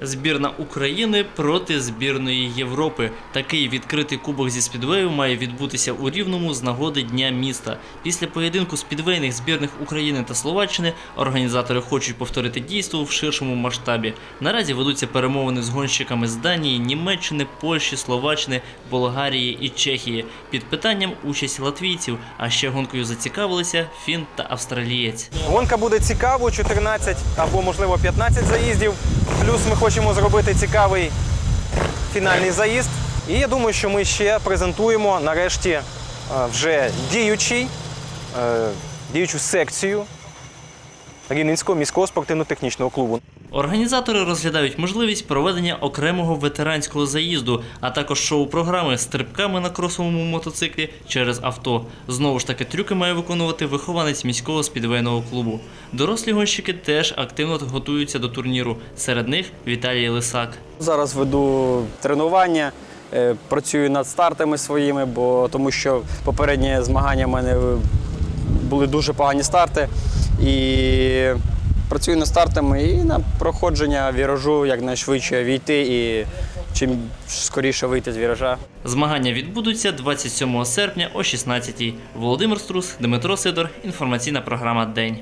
Збірна України проти збірної Європи. Такий відкритий кубок зі спідвею має відбутися у Рівному з нагоди Дня міста. Після поєдинку спідвейних збірних України та Словаччини організатори хочуть повторити дійство в ширшому масштабі. Наразі ведуться перемовини з гонщиками з Данії, Німеччини, Польщі, Словаччини, Болгарії і Чехії. Під питанням участь латвійців, а ще гонкою зацікавилися фін та австралієць. Гонка буде цікавою, 14 або можливо 15 заїздів. Плюс ми хочемо зробити цікавий фінальний заїзд. І я думаю, що ми ще презентуємо нарешті е, вже діючий, е, діючу секцію Рівненського міського спортивно-технічного клубу. Організатори розглядають можливість проведення окремого ветеранського заїзду, а також шоу-програми з стрибками на кросовому мотоциклі через авто. Знову ж таки, трюки має виконувати вихованець міського спідвейного клубу. Дорослі гонщики теж активно готуються до турніру. Серед них Віталій Лисак. Зараз веду тренування, е, працюю над стартами своїми, бо тому що попередні змагання в мене були дуже погані старти. І працюю над стартами і на проходження віражу якнайшвидше війти і чим скоріше вийти з віража. Змагання відбудуться 27 серпня о 16-й. Володимир Струс, Дмитро Сидор. Інформаційна програма День.